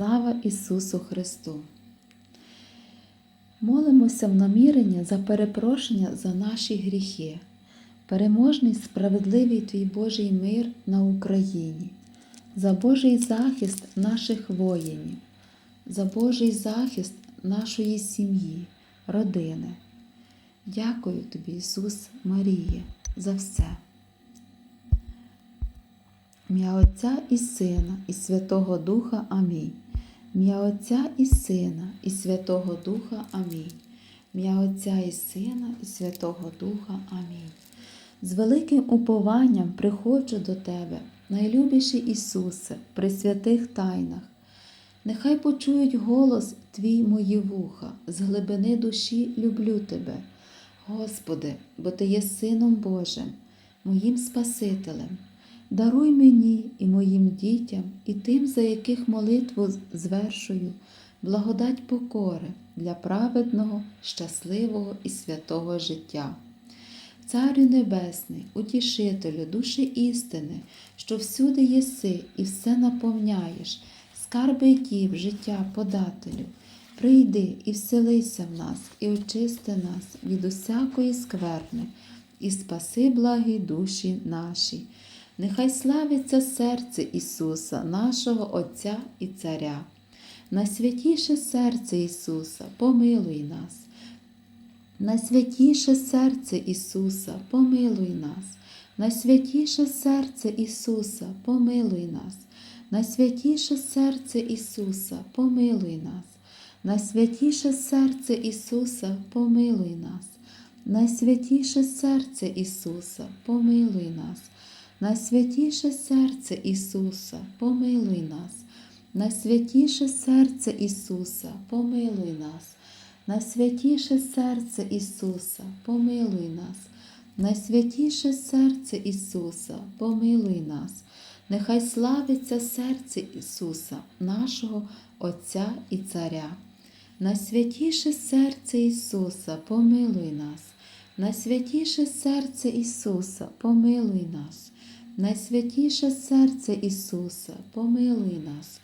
Слава Ісусу Христу! Молимося в намірення за перепрошення за наші гріхи, переможний справедливий Твій Божий мир на Україні, за Божий захист наших воїнів, за Божий захист нашої сім'ї, родини. Дякую Тобі, Ісус Маріє, за все. М'я Отця і Сина, і Святого Духа Амінь. М'я Отця і Сина, і Святого Духа Амінь. М'я Отця і Сина, і Святого Духа Амінь. З великим упованням приходжу до Тебе, найлюбіший Ісусе, при святих тайнах. Нехай почують голос Твій мої вуха, з глибини душі люблю Тебе. Господи, бо Ти є Сином Божим, моїм Спасителем. Даруй мені і моїм дітям, і тим, за яких молитву звершую, благодать покори для праведного, щасливого і святого життя. Царю Небесний, утішителю, душі істини, що всюди єси і все наповняєш, скарби дів, життя подателю. Прийди і вселися в нас, і очисти нас від усякої скверни, і спаси благі душі наші. Нехай славиться серце Ісуса, нашого Отця і Царя. Найсвятіше серце Ісуса, помилуй нас. Найсвятіше серце Ісуса, помилуй нас. Найсвятіше серце Ісуса, помилуй нас. Найсвятіше серце Ісуса, помилуй нас. Найсвятіше серце Ісуса, помилуй нас. Найсвятіше серце Ісуса, помилуй нас. Найсвятіше серце Ісуса, помилуй нас. Найсвятіше серце Ісуса, помилуй нас. Найсвятіше серце Ісуса, помилуй нас. Найсвятіше серце Ісуса, помилуй нас. Нехай славиться серце Ісуса, нашого Отця і Царя. Найсвятіше серце Ісуса, помилуй нас. Найсвятіше серце Ісуса, помилуй нас. Найсвятіше серце Ісуса, помилуй нас.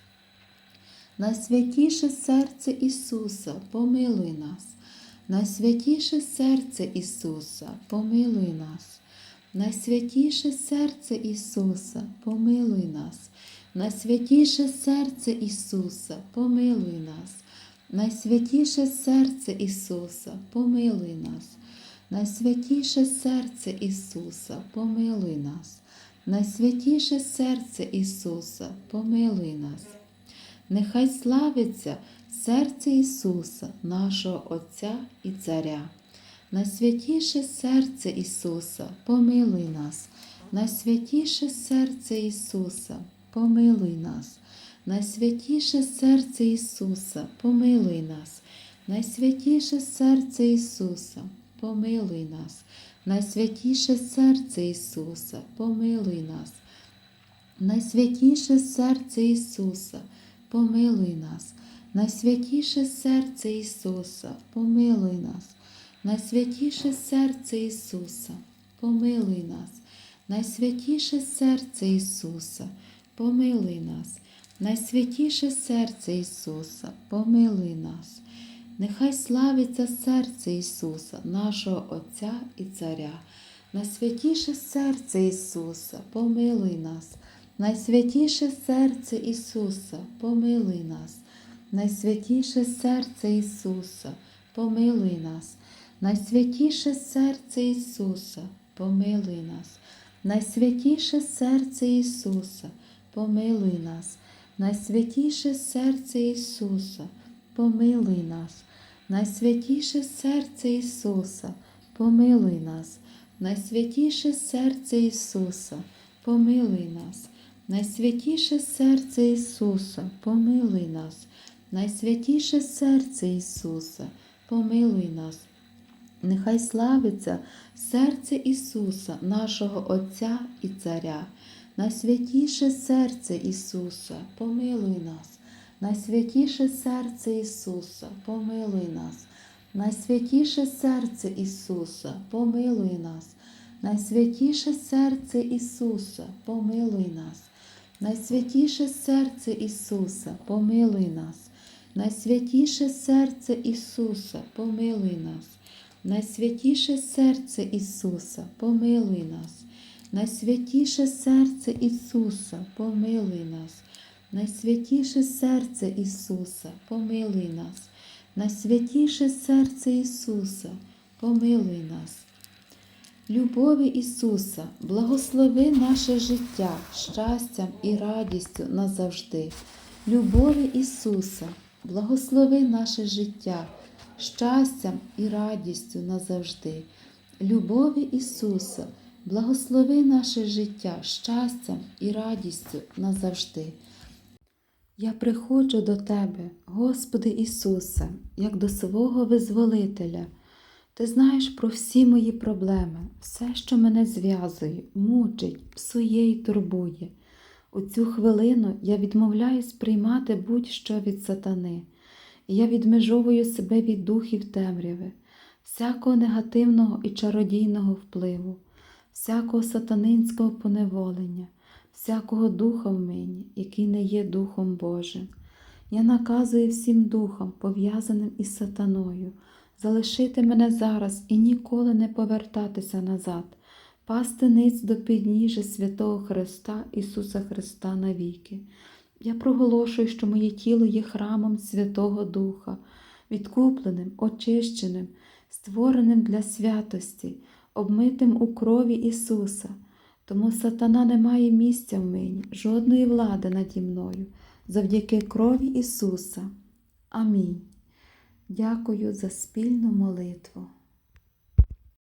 Найсвятіше серце Ісуса, помилуй нас. Найсвятіше серце Ісуса, помилуй нас. Найсвятіше серце Ісуса, помилуй нас. Найсвятіше серце Ісуса, помилуй нас. Найсвятіше серце Ісуса, помилуй нас. Найсвятіше серце Ісуса, помилуй нас. Найсвятіше серце Ісуса, помилуй нас. Нехай славиться серце Ісуса, нашого Отця і Царя. Найсвятіше серце Ісуса, помилуй нас. Найсвятіше серце Ісуса, помилуй нас. Найсвятіше серце Ісуса, помилуй нас. Найсвятіше серце Ісуса, помилуй нас. Найсвятіше серце Ісуса, помилуй нас. Найсвятіше серце Ісуса, помилуй нас. Найсвятіше серце Ісуса, помилуй нас. Найсвятіше серце Ісуса, помилуй нас. Найсвятіше серце Ісуса, помилуй нас. Найсвятіше серце Ісуса, помилуй нас. Нехай славиться серце Ісуса, нашого Отця і Царя. Найсвятіше серце Ісуса, помилуй нас. Найсвятіше серце Ісуса, помилуй нас. Найсвятіше серце Ісуса, помилуй нас. Найсвятіше серце Ісуса, помилуй нас. Найсвятіше серце Ісуса, помилуй нас. Найсвятіше серце Ісуса, помилуй нас. Найсвятіше серце Ісуса, помилуй нас. Найсвятіше серце Ісуса, помилуй нас. Найсвятіше серце Ісуса, помилуй нас. Найсвятіше серце Ісуса, помилуй нас. Нехай славиться серце Ісуса, нашого Отця і Царя. Найсвятіше серце Ісуса, помилуй нас. Найсвятіше серце Ісуса, помилуй нас. Найсвятіше серце Ісуса, помилуй нас. Найсвятіше серце Ісуса, помилуй нас. Найсвятіше серце Ісуса, помилуй нас. Найсвятіше серце Ісуса, помилуй нас. Найсвятіше серце Ісуса, помилуй нас. Найсвятіше серце Ісуса, помилуй нас. Найсвятіше серце Ісуса, помилуй нас. Найсвятіше серце Ісуса, помилуй нас. Любові Ісуса, благослови наше життя щастям і радістю назавжди. Любові Ісуса, благослови наше життя щастям і радістю назавжди. Любові Ісуса, благослови наше життя щастям і радістю назавжди. Я приходжу до Тебе, Господи Ісусе, як до свого визволителя. Ти знаєш про всі мої проблеми, все, що мене зв'язує, мучить, псує і турбує. У цю хвилину я відмовляюсь приймати будь-що від сатани, я відмежовую себе від духів темряви, всякого негативного і чародійного впливу, всякого сатанинського поневолення, всякого духа в мені, який не є Духом Божим. Я наказую всім духам, пов'язаним із сатаною, залишити мене зараз і ніколи не повертатися назад, пасти ниць до підніжжя святого Христа Ісуса Христа навіки. Я проголошую, що моє тіло є храмом Святого Духа, відкупленим, очищеним, створеним для святості, обмитим у крові Ісуса. Тому сатана не має місця в мені, жодної влади наді мною, завдяки крові Ісуса. Амінь. Дякую за спільну молитву.